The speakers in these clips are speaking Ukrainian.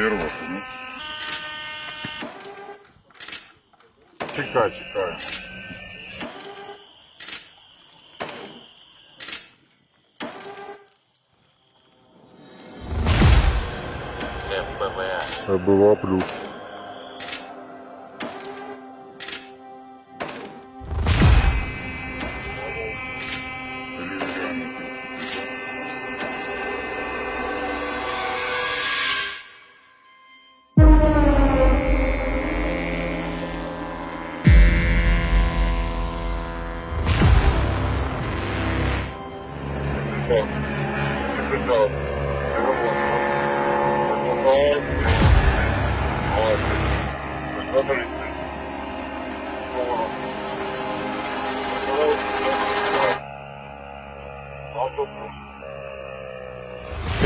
первых. Чекай, чекай. ФБВА. ФБВА плюс. Це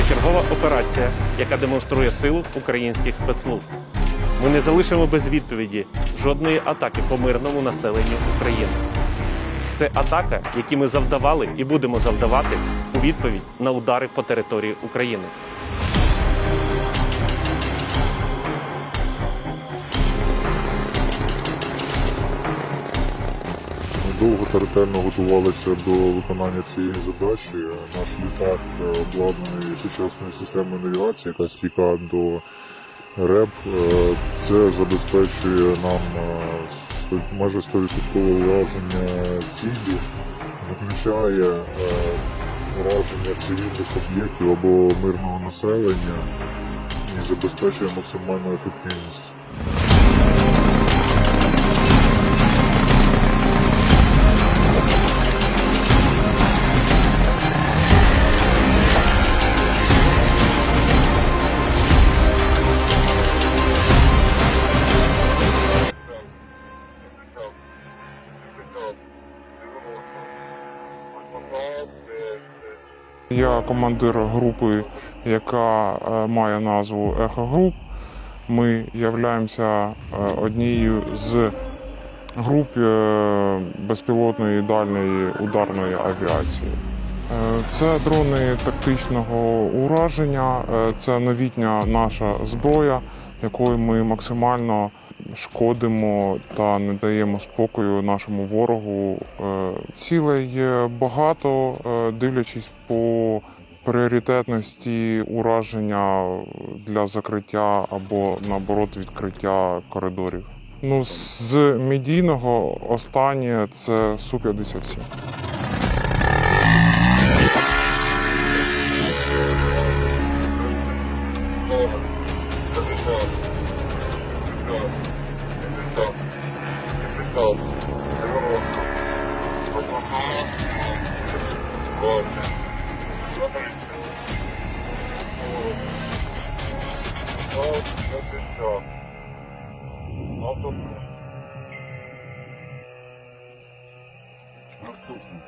чергова операція, яка демонструє силу українських спецслужб. Ми не залишимо без відповіді жодної атаки по мирному населенню України. Це атака, які ми завдавали і будемо завдавати у відповідь на удари по території України. Довго та ретельно готувалися до виконання цієї задачі. Наш літак е, обладнаний сучасною системою навігації, яка стійка до РЕП. Е, Це забезпечує нам е, майже 100% ураження цілі, виключає ураження цивільних об'єктів або мирного населення і забезпечує максимальну ефективність. Я командир групи, яка е, має назву Ехо Груп. Ми являємося е, однією з груп е, безпілотної дальньої ударної авіації. Це дрони тактичного ураження, це новітня наша зброя, якою ми максимально шкодимо та не даємо спокою нашому ворогу. Е, Цілей багато, е, дивлячись по пріоритетності ураження для закриття або наоборот відкриття коридорів. Ну, з медійного останнє це Су-57. Stop. Stop. Rock. Допомога. Корне. Добриця. Стоп. Це що? Автобус. Наступний.